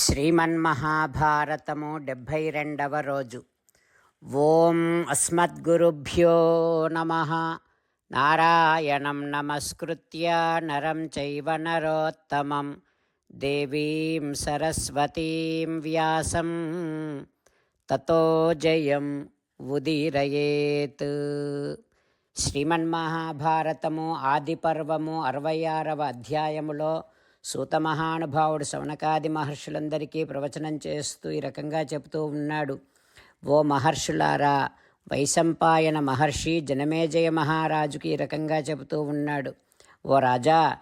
శ్రీమన్మహాభారతము డెబ్భై రెండవ రోజు. ఓం అస్మద్గురుభ్యో నమ. నారాయణం నమస్కృత్య నరం చైవ నరోత్తమం. దేవీం సరస్వతీం వ్యాసం. తతో జయం ఉదీరయేత్. శ్రీమన్మహాభారతము ఆదిపర్వము అరవై ఆరవ అధ్యాయములో సూత మహానుభావుడు శవనకాది మహర్షులందరికీ ప్రవచనం చేస్తూ ఈ రకంగా చెబుతూ ఉన్నాడు. ఓ మహర్షులారా వైశంపాయన మహర్షి జనమేజయ మహారాజుకి ఈ రకంగా చెబుతూ ఉన్నాడు. ఓ రాజా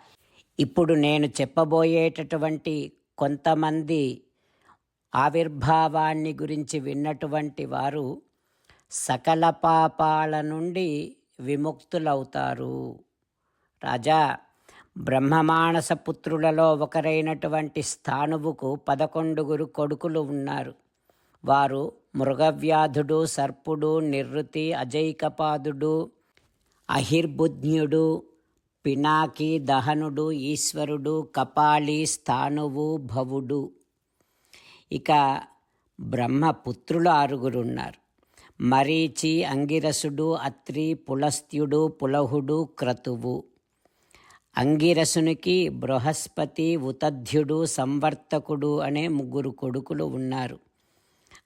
ఇప్పుడు నేను చెప్పబోయేటటువంటి కొంతమంది ఆవిర్భావాన్ని గురించి విన్నటువంటి వారు సకల పాపాల నుండి విముక్తులవుతారు. రాజా బ్రహ్మమానస పుత్రులలో ఒకరైనటువంటి స్థానువుకు పదకొండుగురు కొడుకులు ఉన్నారు. వారు మృగవ్యాధుడు సర్పుడు నిర్వృతి అజైకపాదుడు అహిర్బుజ్ఞుడు పినాకి దహనుడు ఈశ్వరుడు కపాలి స్థానువు భవుడు. ఇక బ్రహ్మపుత్రులు ఆరుగురున్నారు. మరీచి అంగిరసుడు అత్రి పులస్త్యుడు పులహుడు క్రతువు. అంగిరసునికి బృహస్పతి ఉతధ్యుడు సంవర్తకుడు అనే ముగ్గురు కొడుకులు ఉన్నారు.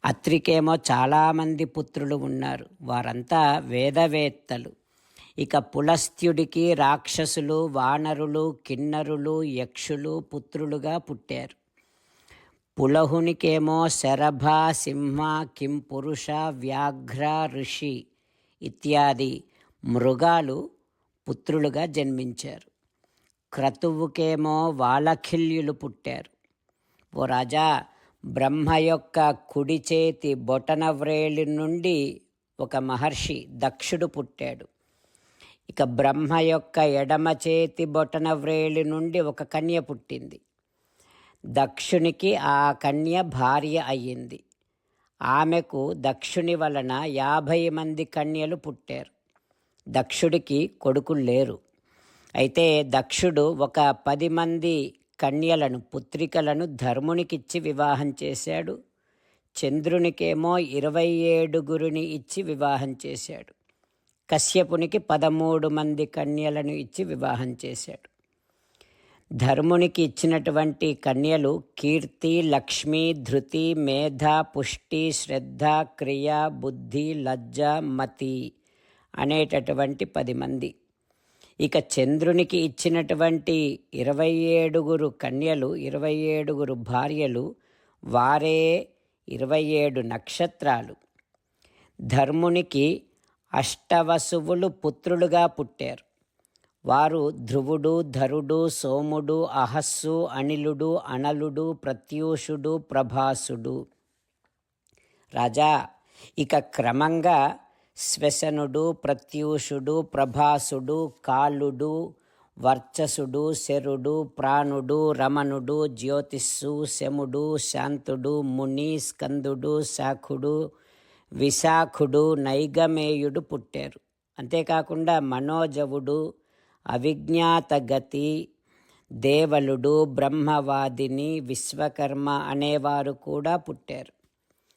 అత్రికేమో చాలామంది పుత్రులు ఉన్నారు. వారంతా వేదవేత్తలు. ఇక పులస్త్యుడికి రాక్షసులు వానరులు కిన్నరులు యక్షులు పుత్రులుగా పుట్టారు. పులహునికేమో శరభ సింహ కిం పురుష వ్యాఘ్ర ఋషి ఇత్యాది మృగాలు పుత్రులుగా జన్మించారు. క్రతువుకేమో వాలఖిల్యులు పుట్టారు. ఓ రాజా బ్రహ్మ యొక్క కుడి చేతి బొటన వ్రేలి నుండి ఒక మహర్షి దక్షుడు పుట్టాడు. ఇక బ్రహ్మ యొక్క ఎడమ చేతి బొటన వ్రేలి నుండి ఒక కన్య పుట్టింది. దక్షునికి ఆ కన్య భార్య అయ్యింది. ఆమెకు దక్షుని వలన యాభై మంది కన్యలు పుట్టారు. దక్షుడికి కొడుకులు లేరు. అయితే దక్షుడు ఒక పది మంది కన్యలను పుత్రికలను ధర్మునికిచ్చి వివాహం చేశాడు. చంద్రునికేమో ఇరవై ఏడుగురిని ఇచ్చి వివాహం చేశాడు. కశ్యపునికి పదమూడు మంది కన్యలను ఇచ్చి వివాహం చేశాడు. ధర్మునికి ఇచ్చినటువంటి కన్యలు కీర్తి లక్ష్మి ధృతి మేధ పుష్టి శ్రద్ధ క్రియ బుద్ధి లజ్జ మతి అనేటటువంటి పది మంది. ఇక చంద్రునికి ఇచ్చినటువంటి ఇరవై ఏడుగురు కన్యలు ఇరవై ఏడుగురు భార్యలు వారే ఇరవై ఏడు నక్షత్రాలు. ధర్మునికి అష్టవసువులు పుత్రులుగా పుట్టారు. వారు ధ్రువుడు ధరుడు సోముడు అహస్సు అనిలుడు అనలుడు ప్రత్యూషుడు ప్రభాసుడు. రాజా ఇక క్రమంగా శ్వసనుడు ప్రత్యూషుడు ప్రభాసుడు కాలుడు వర్చసుడు శరుడు ప్రాణుడు రమణుడు జ్యోతిస్సు శముడు శాంతుడు ముని స్కందుడు శాఖుడు విశాఖుడు నైగమేయుడు పుట్టారు. అంతేకాకుండా మనోజవుడు అవిజ్ఞాతగతి దేవలుడు బ్రహ్మవాదిని విశ్వకర్మ అనేవారు కూడా పుట్టారు.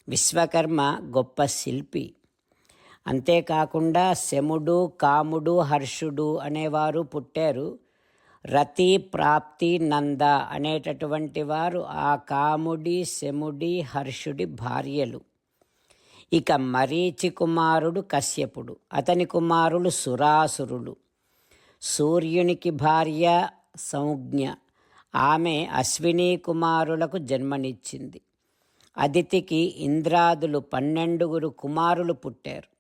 విశ్వకర్మ గొప్ప శిల్పి. అంతేకాకుండా శముడు కాముడు హర్షుడు అనేవారు పుట్టారు. రతి ప్రాప్తి నంద అనేటటువంటి వారు ఆ కాముడి శముడి హర్షుడి భార్యలు. ఇక మరీచి కుమారుడు కశ్యపుడు. అతని కుమారులు సురాసురులు. సూర్యునికి భార్య సంజ్ఞ. ఆమె అశ్విని కుమారులకు జన్మనిచ్చింది. అదితికి ఇంద్రాదులు పన్నెండుగురు కుమారులు పుట్టారు.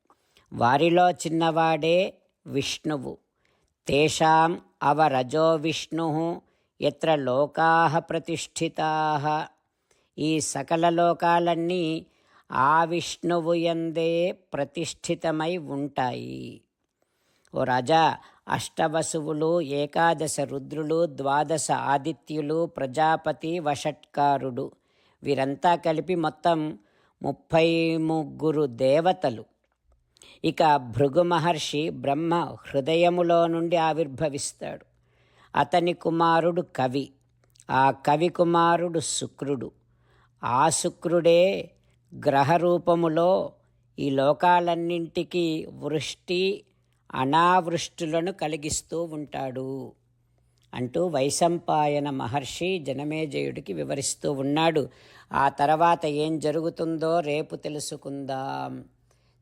వారిలో చిన్నవాడే విష్ణువు. తేషాం అవరజో విష్ణు ఎత్ర లోకా ప్రతిష్ఠితా. ఈ సకల లోకాలన్నీ ఆ విష్ణువు ఎందే ప్రతిష్ఠితమై ఉంటాయి. ఓ రాజా అష్టవసువులు ఏకాదశ రుద్రులు ద్వాదశ ఆదిత్యులు ప్రజాపతి వషట్కారుడు వీరంతా కలిపి మొత్తం ముప్పై ముగ్గురు దేవతలు. ఇక భృగు మహర్షి బ్రహ్మ హృదయములో నుండి ఆవిర్భవిస్తాడు. అతని కుమారుడు కవి. ఆ కవి కుమారుడు శుక్రుడు. ఆ శుక్రుడే గ్రహరూపములో ఈ లోకాలన్నింటికీ వృష్టి అనావృష్టులను కలిగిస్తూ ఉంటాడు అంటూ వైశంపాయన మహర్షి జనమేజయుడికి వివరిస్తూ ఉన్నాడు. ఆ తర్వాత ఏం జరుగుతుందో రేపు తెలుసుకుందాం.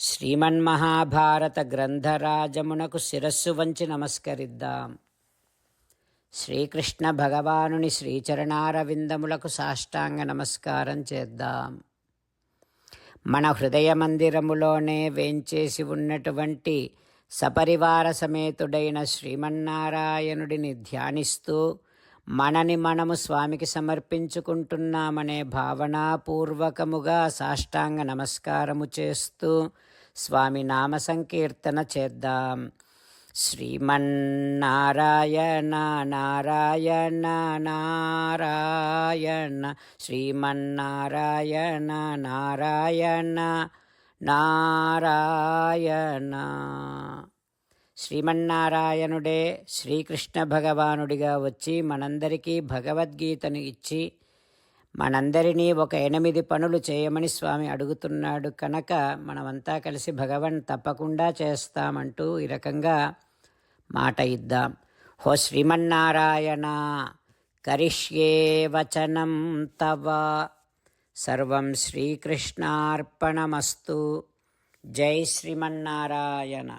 శ్రీమన్మహాభారత గ్రంథరాజమునకు శిరస్సు వంచి నమస్కరిద్దాం. శ్రీకృష్ణ భగవానుని శ్రీచరణారవిందములకు సాష్టాంగ నమస్కారం చేద్దాం. మన హృదయ మందిరములోనే వేంచేసి ఉన్నటువంటి సపరివార సమేతుడైన శ్రీమన్నారాయణుడిని ధ్యానిస్తూ మనని మనము స్వామికి సమర్పించుకుంటున్నామనే భావనాపూర్వకముగా సాష్టాంగ నమస్కారము చేస్తూ స్వామి నామ సంకీర్తన చేద్దాం. శ్రీమన్నారాయణ నారాయణ నారాయణ శ్రీమన్నారాయణ నారాయణ నారాయణ. శ్రీమన్నారాయణుడే శ్రీకృష్ణ భగవానుడిగా వచ్చి మనందరికీ భగవద్గీతను ఇచ్చి మనందరినీ ఒక ఎనిమిది పనులు చేయమని స్వామి అడుగుతున్నాడు. కనుక మనమంతా కలిసి భగవన్ తప్పకుండా చేస్తామంటూ ఈ రకంగా మాట ఇద్దాం. హో శ్రీమన్నారాయణ కరిష్యే వచనం తవ. సర్వం శ్రీకృష్ణార్పణమస్తు. జై శ్రీమన్నారాయణ.